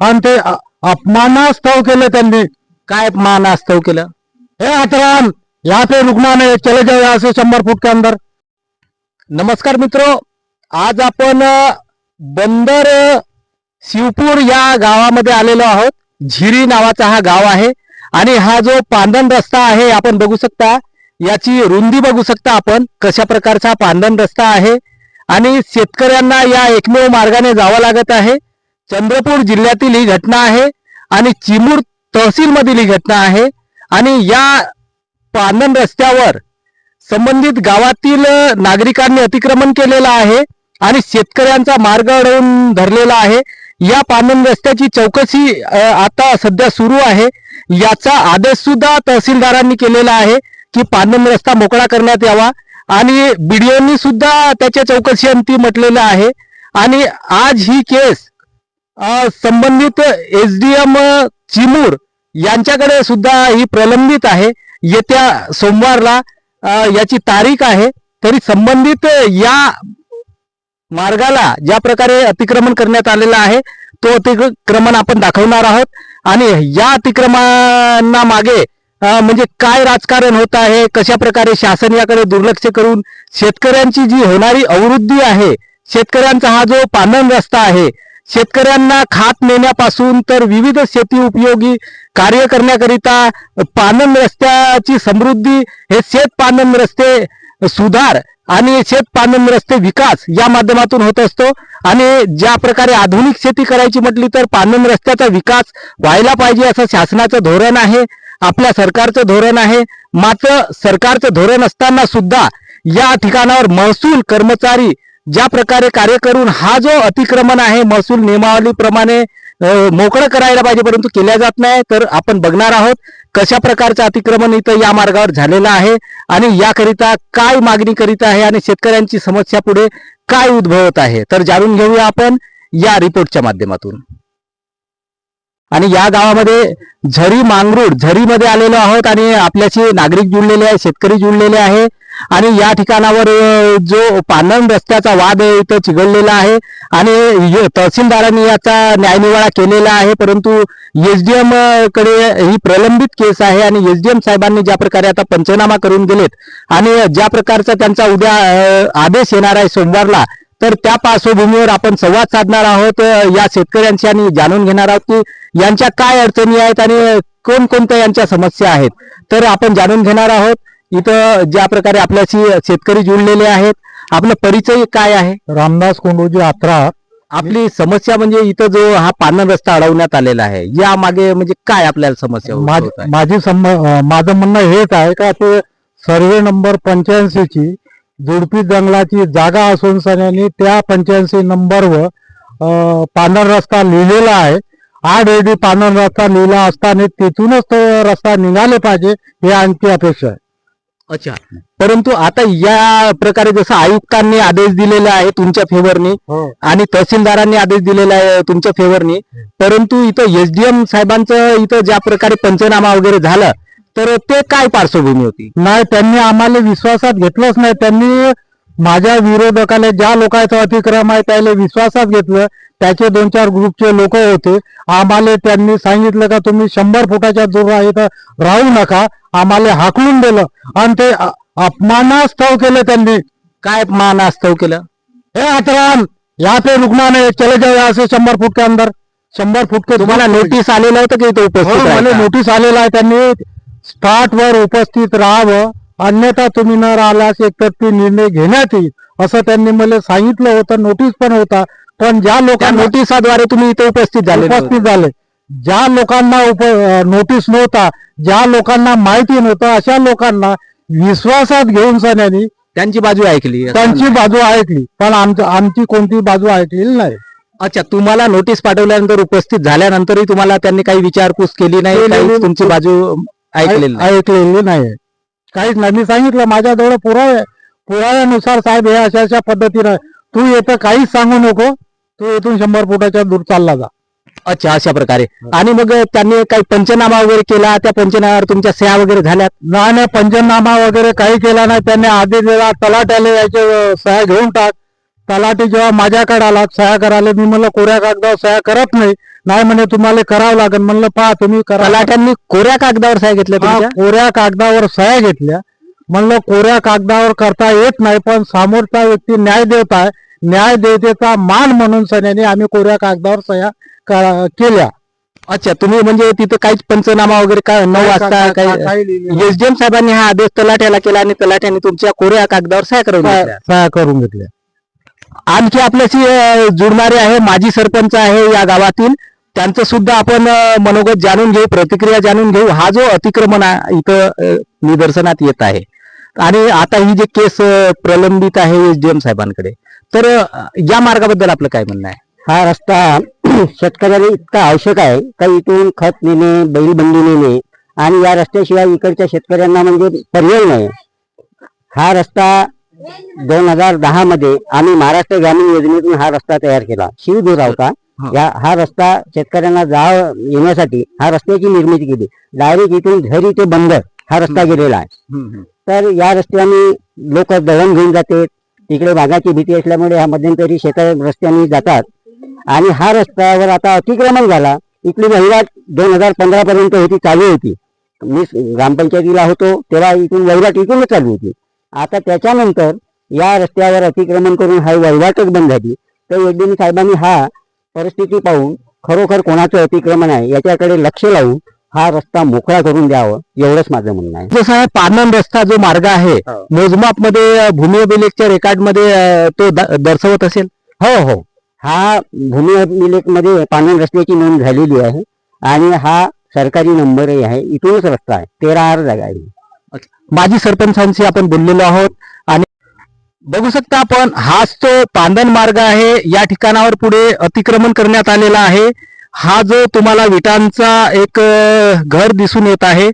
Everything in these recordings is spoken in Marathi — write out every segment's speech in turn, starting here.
आणि ते अपमानास्तव केलं त्यांनी. काय मानास्तव केलं? हे आतराम या पे रुकना नहीं चले जाओ असे शंभर फूट के अंदर. नमस्कार मित्र आज आपण बंदर शिवपूर या गावामध्ये आलेलो आहोत. झिरी नावाचा हा गाव आहे. आणि हा जो पांदन रस्ता आहे आपण बघू शकता. याची रुंदी बघू शकता आपण कशा प्रकारचा पांदन रस्ता आहे. आणि शेतकऱ्यांना या एकमेव मार्गाने जावं लागत आहे. चंद्रपूर जिल्ह्यातील ही घटना आहे आणि चिमूर तहसीलमधील ही घटना आहे. आणि या पांदन रस्त्यावर संबंधित गावातील नागरिकांनी अतिक्रमण केलेलं आहे आणि शेतकऱ्यांचा मार्ग अडवून धरलेला आहे. या पांदन रस्त्याची चौकशी आता सध्या सुरू आहे. याचा आदेश सुद्धा तहसीलदारांनी केलेला आहे की पांदन रस्ता मोकळा करण्यात यावा. आणि बीडीओनी सुद्धा त्याच्या चौकशी अंती म्हटलेलं आहे. आणि आज ही केस संबंधित एस डी एम चिमूर यांच्याकडे सुद्धा ही प्रलंबित आहे. येत्या सोमवारला याची तारीख आहे. तरी संबंधित या मार्गाला ज्या प्रकारे अतिक्रमण करण्यात आलेलं आहे तो अतिक्रमण आपण दाखवणार आहोत. आणि या अतिक्रमणा मागे म्हणजे काय राजकारण होत आहे कशा प्रकारे शासन याकडे दुर्लक्ष करून शेतकऱ्यांची जी होणारी अवृद्धी आहे शेतकऱ्यांचा हा जो पानन रस्ता आहे शेतकऱ्यांना खात नेण्यापासून तर विविध शेती उपयोगी कार्य करण्याकरिता पानन रस्त्याची समृद्धी हे शेत पानन रस्ते सुधार आणि शेत पानन रस्ते विकास या माध्यमातून होत असतो. आणि ज्या प्रकारे आधुनिक शेती करायची म्हटली तर पानन रस्त्याचा विकास व्हायला पाहिजे असं शासनाचं धोरण आहे आपल्या सरकारचं धोरण आहे. मात्र सरकारचं धोरण असताना सुद्धा या ठिकाणावर महसूल कर्मचारी ज्या प्रकारे कार्य करून हा जो अतिक्रमण आहे महसूल नियमावलीप्रमाणे मोकळं करायला पाहिजे परंतु केल्या जात नाही तर आपण बघणार आहोत कशा प्रकारचं अतिक्रमण इथं या मार्गावर झालेलं आहे आणि याकरिता काय मागणी करीत आहे आणि शेतकऱ्यांची समस्या पुढे काय उद्भवत आहे. तर जाणून घेऊया आपण या रिपोर्टच्या माध्यमातून. आणि या गावामध्ये झरी मांगरूड झरीमध्ये आलेलो आहोत आणि आपल्याशी नागरिक जुळलेले आहे शेतकरी जुळलेले आहे आणि या ठिकाणावर जो पानन रस्त्याचा वाद आहे इथं चिघळलेला आहे. आणि तहसीलदारांनी याचा न्यायनिवाडा केलेला आहे परंतु एसडीएमकडे ही प्रलंबित केस आहे आणि एसडीएम साहेबांनी ज्या प्रकारे आता पंचनामा करून गेलेत आणि ज्या प्रकारचा त्यांचा उद्या आदेश येणार आहे सोमवारला तर त्या पार्श्वभूमीवर आपण संवाद साधणार आहोत या शेतकऱ्यांशी आणि जाणून घेणार आहोत की यांच्या काय अडचणी आहेत आणि कोणकोणत्या यांच्या समस्या आहेत. तर आपण जाणून घेणार आहोत इथं ज्या प्रकारे आपल्याशी शेतकरी जुळलेले आहेत आपला परिचय काय आहे? रामदास कोंडोजी आत्रा आपली समस्या म्हणजे इथं जो हा पानन रस्ता अडवण्यात आलेला आहे या मागे म्हणजे काय आपल्याला समस्या माझ-? माझी सम अं, माझं म्हणणं हेच आहे का ते सर्वे नंबर पंच्याऐंशीची जुडपी जंगलाची जागा असून सन्यानी त्या पंच्याऐंशी नंबरवर अं, पानर रस्ता लिहिलेला आहे. आठ एडी पानर रस्ता लिहिला असताना तिथूनच तो रस्ता निघाले पाहिजे हे आमची अपेक्षा आहे. अच्छा. परंतु आता या प्रकारे जसं आयुक्तांनी आदेश दिलेला आहे तुमच्या फेवरनी आणि तहसीलदारांनी आदेश दिलेला आहे तुमच्या फेवरनी परंतु इथं एसडीएम साहेबांचं इथं ज्या प्रकारे पंचनामा वगैरे झालं तर ते काय पार्श्वभूमी होती? नाही त्यांनी आम्हाला विश्वासात घेतलंच नाही. त्यांनी माझ्या विरोधकाला ज्या लोकांचा अतिक्रम आहे त्याला विश्वासात घेतलं त्याचे दोन चार ग्रुपचे लोक होते. आम्हाला त्यांनी सांगितलं का तुम्ही शंभर फुटाच्या दूर इथं राहू नका. आम्हाला हाकलून दिलं. आणि ते अपमानास्तव केलं त्यांनी. काय मानास्तव केलं? हे आतराम यहाँ पे रुकना नहीं चले जाओ यहाँ से शंभर फुट के अंदर. शंभर फुट के तुम्हाला नोटीस आलेलं होतं की इथं हो, उपस्थित? नोटीस आलेला आहे त्यांनी. स्पॉट वर उपस्थित राहावं. अन्यथा तुम्ही न राहिल्यास एकतर्फी निर्णय घेण्यात येईल असं त्यांनी मला सांगितलं होतं नोटीस पण होता. पण ज्या लोकांना नोटिसाद्वारे तुम्ही इथे उपस्थित झाले उपस्थित झाले. ज्या लोकांना उप नोटीस नव्हता ज्या लोकांना माहिती नव्हतं अशा लोकांना विश्वासात घेऊन सन्यानी त्यांची बाजू ऐकली. त्यांची बाजू ऐकली. पण आमची आमची कोणती बाजू ऐकलेली नाही. अच्छा तुम्हाला नोटीस पाठवल्यानंतर उपस्थित झाल्यानंतरही तुम्हाला त्यांनी काही विचारपूस केली नाही? तुमची बाजू ऐकलेली ऐकलेली नाही. काहीच नाही. मी सांगितलं माझ्याजवळ पुरावे आहे. पुराव्यानुसार साहेब हे अशा अशा पद्धतीनं तू येतं काहीच सांगू नको. तू येथून शंभर फुटाच्या दूर चालला जा. अच्छा अशा प्रकारे. आणि मग त्यांनी काही पंचनामा वगैरे केला? त्या पंचनाम्यावर तुमच्या सह्या वगैरे झाल्यात? नाही नाही पंचनामा वगैरे काही केला नाही. त्यांनी आधी दिला तलाट्याला याचे सह्या घेऊन टाक. तलाठी जेव्हा माझ्याकडे आला सह्या करायला मी म्हणलं कोऱ्या कागदावर सह्या करत नाही. नाही म्हणे तुम्हाला करावं लागेल. म्हणलं पहा तुम्ही करा. तलाट्यांनी कोऱ्या कागदावर सह्या घेतल्या कोऱ्या कागदावर सह्या घेतल्या. म्हणलं कोऱ्या कागदावर करता येत नाही पण समोरचा व्यक्ती न्याय देत आहे. न्याय देतेचा मान म्हणून सण्याने आम्ही कोऱ्या कागदावर सह्या केल्या. अच्छा तुम्ही म्हणजे तिथं काहीच पंचनामा वगैरे काय नऊ वाजता काही. एसडीएम साहेबांनी हा आदेश तलाट्याला केला आणि तलाट्याने तुमच्या कोऱ्या कागदावर सह्या करून सह्या करून घेतल्या. आणखी आपल्याशी जुडणारे आहे माजी सरपंच आहे या गावातील. त्यांचं सुद्धा आपण मनोगत जाणून घेऊ प्रतिक्रिया जाणून घेऊ. हा जो अतिक्रमण आहे, इथं निदर्शनात येत आहे. आणि आता ही जे केस प्रलंबित आहे एस डी एम साहेबांकडे तर या मार्गाबद्दल आपलं काय म्हणणं आहे? हा रस्ता शेतकऱ्याला इतका आवश्यक आहे का इथून खत नेणे बैलबंडी नेणे आणि या रस्त्याशिवाय इकडच्या शेतकऱ्यांना म्हणजे पर्याय नाही. हा रस्ता दोन हजार दहा मध्ये आम्ही महाराष्ट्र ग्रामीण योजनेतून हा रस्ता तयार केला. शिवदुरावता हा. या हा रस्ता शेतकऱ्यांना जा येण्यासाठी हा रस्त्याची निर्मिती केली. डायरेक्ट इथून झरी ते बंदर हा रस्ता गेलेला आहे. तर या रस्त्याने लोक दळण घेऊन जाते. तिकडे वाघाची भीती असल्यामुळे ह्या मध्यंतरी शेत रस्त्याने जातात. आणि हा रस्त्यावर आता अतिक्रमण झाला. इथली वहिवाट दोन हजार पंधरा पर्यंत होती चालू होती. मी ग्रामपंचायतीला होतो तेव्हा इथून वहिवाट इथूनच चालू होती. आता त्याच्यानंतर या रस्त्यावर अतिक्रमण करून हा वहिवाटच बंद झाली. तर एडीएम साहेबांनी हा परिस्थिती पाहून खरोखर कोणाचं अतिक्रमण आहे याच्याकडे लक्ष लावून हा रस्ता मोकळा करून द्यावं एवढंच माझं म्हणणं आहे. जसा हा पानन रस्ता जो मार्ग आहे हो. मोजमापमध्ये भूमी अभिलेखच्या रेकॉर्डमध्ये तो दर्शवत असेल? हो हो. हा भूमी अभिलेखमध्ये पानन रस्त्याची नोंद झालेली आहे आणि हा सरकारी नंबरही आहे. इथूनच रस्ता आहे. तेरा आर जागा आहे. माजी सरपंचांशी आपण बोललेलो आहोत आणि बघू शकता आपण हाच तो पांदन मार्ग आहे. या ठिकाणावर पुढे अतिक्रमण करण्यात आलेला आहे. हा जो तुम्हाला विटांचा एक घर दिसून येत आहे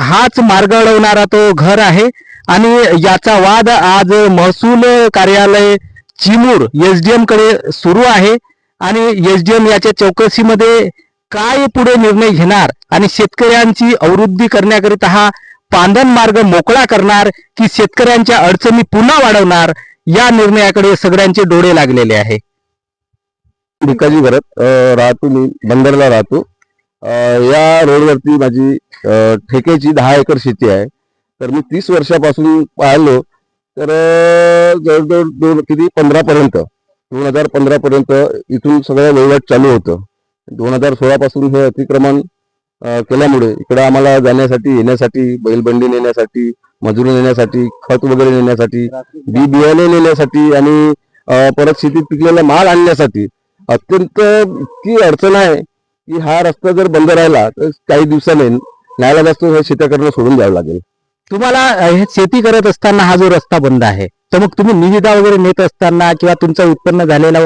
हाच मार्ग अडवणारा तो घर आहे. आणि याचा वाद आज महसूल कार्यालय चिमूर एसडीएमकडे सुरू आहे. आणि एसडीएम याच्या चौकशीमध्ये काय पुढे निर्णय घेणार आणि शेतकऱ्यांची अवरुद्धी करण्याकरिता हा पांदन मार्ग मोकळा करणार की शेतकऱ्यांच्या अडचणी पुन्हा वाढवणार या निर्णयाकडे सगळ्यांचे डोळे लागलेले आहे. भिकाजी भरत राहतो मी बंदरला राहतो. या रोडवरती माझी ठेकेची ठेक्याची दहा एकर शेती आहे. तर मी तीस वर्षापासून पाहिलो तर जवळजवळ दोन किती पंधरा पर्यंत दोन हजार पंधरा पर्यंत इथून सगळं वहिवाट चालू होतं. दोन हजार सोळा पासून हे अतिक्रमण केल्यामुळे इकडे आम्हाला जाण्यासाठी येण्यासाठी बैलबंडी नेण्यासाठी मजुरी नेण्यासाठी खत वगैरे नेण्यासाठी बी बियाणे नेण्यासाठी आणि परत शेतीत पिकलेला माल आणण्यासाठी अत्यंत इतकी अडचण आहे की हा रस्ता जर बंद राहिला तर काही दिवसाने न्यायला जास्त शेत्या करणं सोडून द्यावं लागेल. तुम्हाला हे शेती करत असताना हा जो रस्ता बंद आहे तर मग तुम्ही निविदा वगैरे नेत असताना किंवा तुमचं उत्पन्न झालेला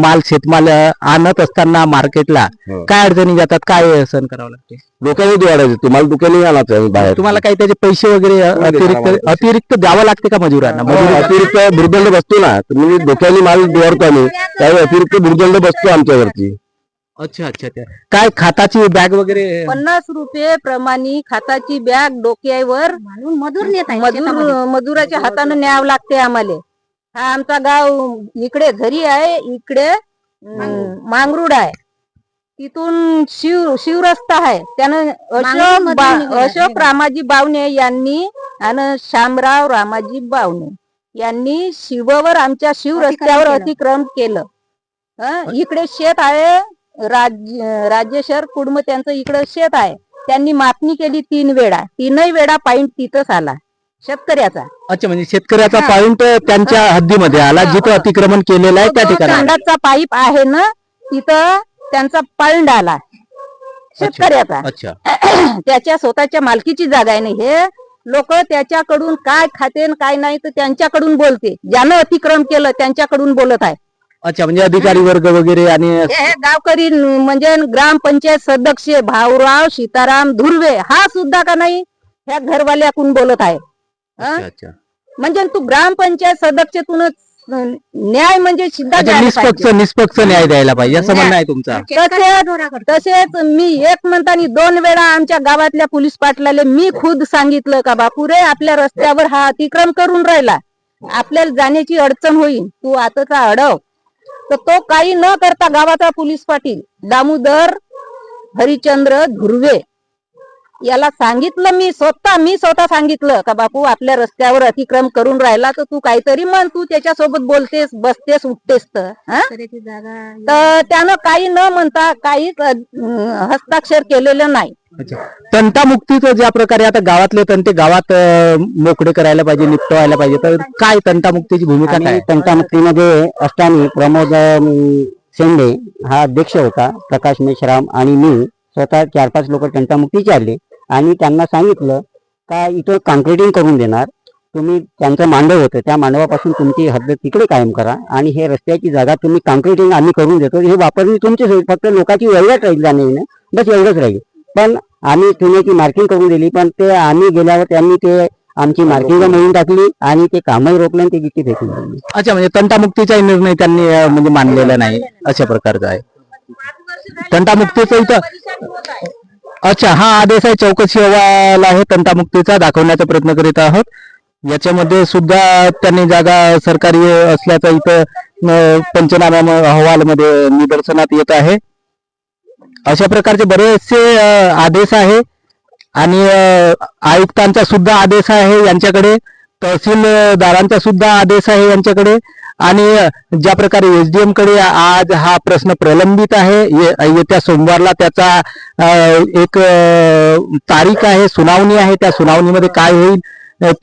माल शेतमाल आणत असताना मार्केटला हो. काय अडचणी जातात काय सहन करावं लागते? डोक्याने वाढायचे. तुम्हाला आणायचं आहे बाहेर. तुम्हाला काही त्याचे पैसे वगैरे वगैरे अतिरिक्त अतिरिक्त द्यावं लागते का मजुरांना? हो, अतिरिक्त भूर्दंड बसतो ना. तर म्हणजे डोक्याने माल आम्ही त्यावेळी अतिरिक्त भूर्दंड बसतो आमच्यावरती. अच्छा अच्छा अच्छा. काय खाताची बॅग वगैरे? पन्नास रुपये प्रमाणे खाताची बॅग डोक्यावर. मजूर नेत आहे मजूर शेतामध्ये. मजुराच्या हातानं न्यावं लागते आम्हाला. हा आमचा गाव इकडे झरी आहे. इकडे अं, मांगरूड आहे. तिथून शिव शिवरस्ता आहे. त्यानं अशोक मांगरूळमधून बा- निघाला. अशोक रामाजी बावणे यांनी आणि शामराव रामाजी बावणे यांनी शिववर आमच्या शिव अतिक्रमण रस्त्यावर केलं. अतिक्रम केलं. हं, इकडे शेत आहे. राज राजेश्वर कुडम त्यांचं इकडं शेत आहे. त्यांनी मापणी केली तीन वेळा. तीनही वेळा पॉइंट तिथंच आला. शेतकऱ्याचा. अच्छा म्हणजे शेतकऱ्याचा हा. पॉइंट त्यांच्या हद्दीमध्ये आला हा, जिथं हा. अतिक्रमण केलेलं आहे त्या तो ठिकाणी. पाईप आहे ना तिथं त्यांचा पॉइंट आला. शेतकऱ्याचा. अच्छा. त्याच्या स्वतःच्या मालकीची जागा आहे ना हे. लोक त्याच्याकडून काय खाते न काय नाही तर त्यांच्याकडून बोलते. ज्यानं अतिक्रम केलं त्यांच्याकडून बोलत आहे. अच्छा म्हणजे अधिकारी वर्ग वगैरे आणि हे हे गावकरी न- म्हणजे ग्रामपंचायत सदस्य भाऊराव सीताराम धुर्वे हा सुद्धा का नाही ह्या घरवाल्याकडून बोलत आहे अच्छा हं? अच्छा म्हणजे तू ग्रामपंचायत सदस्यतूनच न्याय म्हणजे सिद्धा अच्छा द्यायला निष्पक्ष पाहिजे. निष्पक्ष न्याय द्यायला पाहिजे असं. म्हणणं आहे तुमचं करतो. तसेच मी एक म्हणतानी दोन वेळा आमच्या गावातल्या पोलीस पाटलाले मी खुद सांगितलं का बापू रे आपल्या रस्त्यावर हा अतिक्रम करून राहिला आपल्याला जाण्याची अडचण होईल तू आताचा अडव तर तो काही न करता गावाचा पोलीस पाटील दामोदर हरिचंद्र धुर्वे याला सांगितलं मी स्वतः मी स्वतः सांगितलं का बापू आपल्या रस्त्यावर अतिक्रम करून राहिला तर तू काहीतरी म्हण तू त्याच्यासोबत बोलतेस बसतेस उठतेस तर हा? त्यानं काही न म्हणता काहीच अं, हस्ताक्षर केलेलं नाही. तंटामुक्तीचं ज्या प्रकारे आता गावातले तंटे गावात मोकळे करायला पाहिजे निपटवायला पाहिजे तर काय तंटामुक्तीची भूमिका काय? तंटामुक्तीमध्ये असताना प्रमोद शेंडे हा अध्यक्ष होता प्रकाश मेश्राम आणि मी स्वतः चार पाच लोक तंटामुक्तीचे आले आणि त्यांना सांगितलं का इथं कॉन्क्रिटिंग करून देणार? तुम्ही त्यांचं मांडव होतं. त्या मांडवापासून तुमची हद्द तिकडे कायम करा आणि हे रस्त्याची जागा तुम्ही कॉन्क्रिटिंग आम्ही करून देतो. हे वापरणी तुमचीच होईल फक्त लोकांची वेगळ्याच राहील जाणे येणं. बस एवढंच राहील. पण आम्ही चुन्याची मार्किंग करून दिली. पण ते आम्ही गेल्यावर त्यांनी ते आमची मार्किंग मोडून टाकली आणि ते कामही रोखलं आणि ते गिट्टी फेकून दिली. अच्छा म्हणजे तंटामुक्तीचा निर्णय त्यांनी म्हणजे मानलेला नाही. अशा प्रकारचा आहे. तंटामुक्तीचं इथं अच्छा हा आदेश आहे चौकशी अहवाल आहे तंटामुक्तीचा दाखवण्याचा प्रयत्न करीत आहोत. याच्यामध्ये सुद्धा त्यांनी जागा सरकारी असल्याचं इथं अं, पंचनामा अहवालमध्ये निदर्शनात येत आहे. अशा प्रकारचे बरेचसे आदेश आहे. आणि आयुक्तांचा सुद्धा आदेश आहे यांच्याकडे. तहसीलदारांचा सुद्धा आदेश आहे यांच्याकडे. आणि ज्या प्रकारे एसडीएमकडे आज हा प्रश्न प्रलंबित आहे ये- येत्या सोमवारला त्याचा एक तारीख आहे सुनावणी आहे त्या सुनावणीमध्ये काय होईल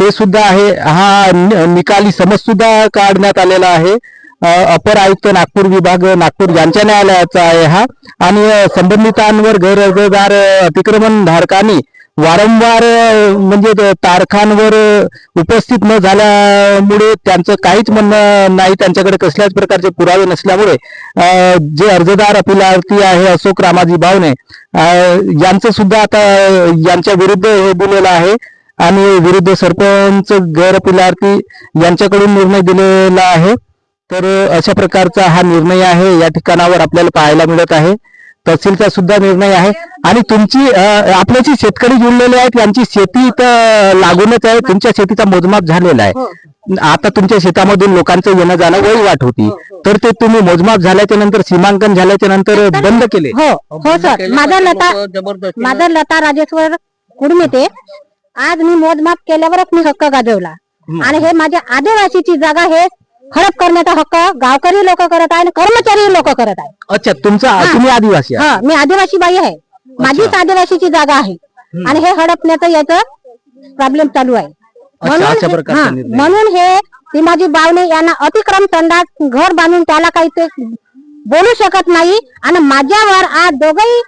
ते सुद्धा आहे हा निकाली समज सुद्धा काढण्यात आलेला आहे. अपर आयुक्त नागपूर विभाग नागपूर यांच्या न्यायालयाचा आहे हा आणि संबंधितांवर गैरहजरदार अतिक्रमण धारकांनी वारंवार म्हणजे तारखांवर उपस्थित न झाल्यामुळे त्यांचं काहीच म्हणणं नाही. त्यांच्याकडे कसल्याच प्रकारचे पुरावे नसल्यामुळे जे अर्जदार अपिलार्थी आहे अशोक रामाजी भावने यांचं सुद्धा आता यांच्या विरुद्ध हे बोललेलं आहे. आणि विरुद्ध सरपंच गैर अपिलार्थी यांच्याकडून निर्णय दिलेला आहे. तर अशा प्रकारचा हा निर्णय आहे. या ठिकाणावर आपल्याला पाहायला मिळत आहे. तहसीलचा सुद्धा निर्णय आहे. आणि तुमची आपले जे शेतकरी जुळलेले आहेत यांची शेती इथं लागूनच आहे. तुमच्या शेतीचा मोजमाप झालेला आहे. आता तुमच्या शेतामधून लोकांचं येणं जाणं वहिवाट होती. तर ते तुम्ही मोजमाप झाल्याच्यानंतर सीमांकन झाल्याच्यानंतर बंद केले. हो हो सर. माझा लता माझा लता राजेश्वर कुडमिते आज मी मोजमाप केल्यावरच मी हक्क गाजवला. आणि हे माझ्या आदिवासीची जागा हे हडप करण्याचा हक्क गावकरी लोक करत आहे आणि कर्मचारी लोक करत आहे अच्छा तुमचा हा. तुम्ही आदिवासी आहात. हा मी आदिवासी बाई आहे. माझीच आदिवासीची जागा आहे. आणि हे हडपण्याचं याचं प्रॉब्लेम चालू आहे. अशा हे- प्रकारचा हा, निर्णय. म्हणून हे तिमाजी बावणे यांना अतिक्रम संडास घर बांधून त्याला काही ते बोलू शकत नाही. आणि माझ्यावर आज दोघही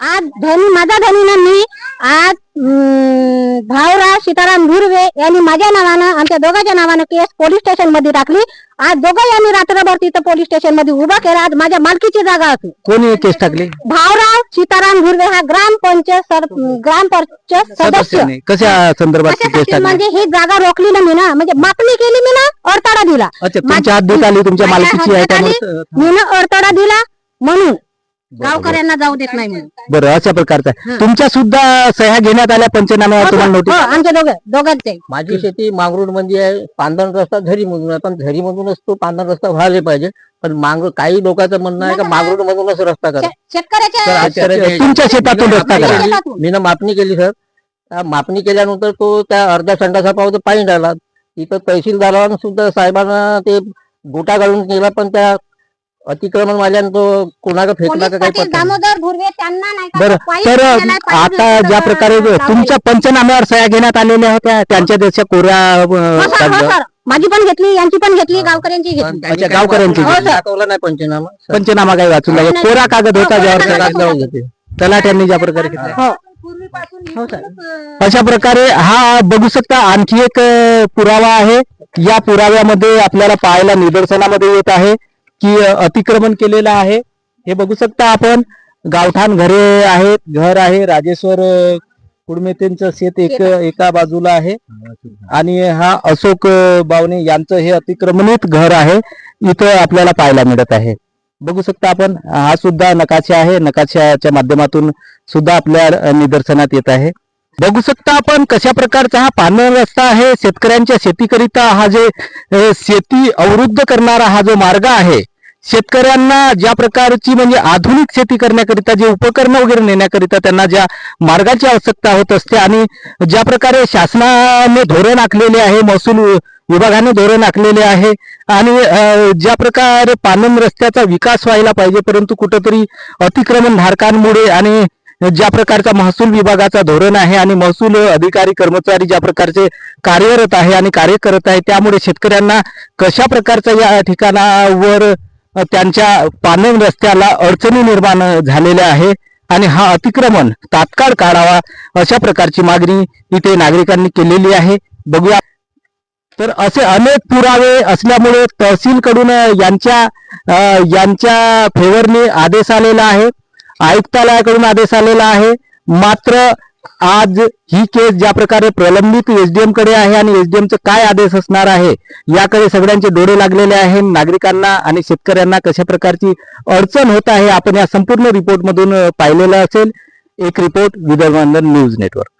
आज धनी माझ्या धनीनं मी आज अं, भावराव सीताराम धुर्वे यांनी माझ्या नावानं आमच्या दोघांच्या नावानं केस पोलीस स्टेशनमध्ये टाकली. आज दोघं यांनी रात्रभर तिथं पोलीस स्टेशनमध्ये उभा केला. आज माझ्या मालकीची जागा होती. कोणी केस टाकली? भावराव सीताराम धुर्वे हा ग्रामपंचायत सर ग्रामपंचायत सदस्य. सदस्याने कशा संदर्भात केस कशासाठी टाकली? म्हणजे ही जागा रोखली ना मी ना. म्हणजे मापणी केली मी ना अडथळा दिला. अच्छा तुमच्या हद्दीत आली तुमच्या माझ्या मालकीची आहे हद्दीत आली, त्यामुळे मी ना अडथळा दिला म्हणून. गावकऱ्यांना जाऊ देत नाही म्हणून. बरं अशा प्रकारचा. आहे. तुमच्या सुद्धा सह्या घेण्यात आल्या पंचनाम्यावर हो, तुम्हाला हो, नोटीस आमचे दोघं दोघांचे माझी शेती मांगरूळमध्ये आहे पांढरण रस्ता झरी मधून आहे पण झरी मधूनच तो पांढरण रस्ता व्हायला पाहिजे. पण मांग काही लोकांचं म्हणणं आहे का मांगरूळ मधूनच रस्ता करा. शेतकऱ्याच्या तुमच्या शेतातून रस्ता करा. मी ना मापणी केली सर. त्या मापणी केल्यानंतर तो त्या अर्ध्या संडासा पावतो पाणी राहिला तिथं तहसीलदारानं सुद्धा साहेबांना ते गोटा घालून केला पण त्या अतिक्रमण वाल्यानं तो कोणाला फेकला पोलीस का काही पाटील पत्ता नाही. दामोदर धुर्वे त्यांना नाही का बरं पायी तर आता ज्या प्रकारे. तुमच्या पंचनाम्यावर सह्या घेण्यात आलेल्या होत्या त्यांच्या देशा कोऱ्या हो अं, सर, हो. सर. माझी पण घेतली यांची पण घेतली गावकऱ्यांची घेतली त्यांनी गावकऱ्यांची वाचून घेतली. दाखवला नाही पंचनामा. पंचनामा काही वाचून लागला. कोरा कागद होता हो, ज्यावर कोरा कागद घेते. तलाट्यांनी ज्या प्रकारे घेतल्या हो पूर्वीपासून हो, सर. इकडंच, अशा प्रकारे हा बघू शकता आणखी एक अ, पुरावा आहे या पुराव्यामध्ये आपल्याला पाहायला निदर्शनामध्ये येत आहे की अतिक्रमण केलेलं आहे. हे बघू शकता आपण. गावठाण घरे आहेत घर आहे. राजेश्वर कुडमेतेंचं शेत एक एका बाजूला आहे. आणि हा अशोक अ, बावणे यांचं हे अतिक्रमणित घर आहे. इथं आपल्याला पाहायला मिळत आहे. बघू शकता आपण. हा सुद्धा नकाशा आहे. नकाशाच्या माध्यमातून सुद्धा आपल्या निदर्शनात येत आहे. बघू शकता आपण कशा प्रकारचा हा पांढरा रस्ता आहे. शेतकऱ्यांच्या शेतीकरिता हा जे शेती अवरुद्ध करणारा हा जो मार्ग आहे शेतकऱ्यांना ज्या प्रकारची म्हणजे आधुनिक शेती करण्याकरिता जे उपकरणं वगैरे नेण्याकरिता त्यांना ज्या मार्गाची आवश्यकता होत असते आणि ज्या प्रकारे शासनाने धोरण आखलेले आहे महसूल विभागाने धोरण आखलेले आहे आणि ज्या प्रकारे पानम रस्त्याचा विकास व्हायला पाहिजे परंतु कुठंतरी अतिक्रमण धारकांमुळे आणि ज्या प्रकारचा महसूल विभागाचा धोरण आहे आणि महसूल अधिकारी कर्मचारी ज्या प्रकारचे कार्यरत आहे आणि कार्य करत आहे त्यामुळे शेतकऱ्यांना कशा प्रकारचा या ठिकाणावर त्यांच्या पानम रस्त्याला अडचणी निर्माण झालेल्या आहे आणि हा अतिक्रमण तात्काळ काढावा अशा प्रकारची मागणी इथे नागरिकांनी केलेली आहे. बघूया. तर असे अनेक पुरावे असल्यामुळे तहसीलकडून यांच्या यांच्या फेवरने आदेश आलेला आहे. आयुक्तालयाकडून आदेश आलेला आहे. मात्र आज ही केस ज्या प्रकारे प्रलंबित एसडीएमकडे आहे आणि एसडीएमचे काय आदेश असणार आहे याकडे सगळ्यांचे डोळे लागलेले आहे नागरिकांना आणि शेतकऱ्यांना कशा प्रकारची अडचण होत आहे आपण या संपूर्ण रिपोर्टमधून पाहिलेलं असेल. एक रिपोर्ट विदर्भ न्यूज नेटवर्क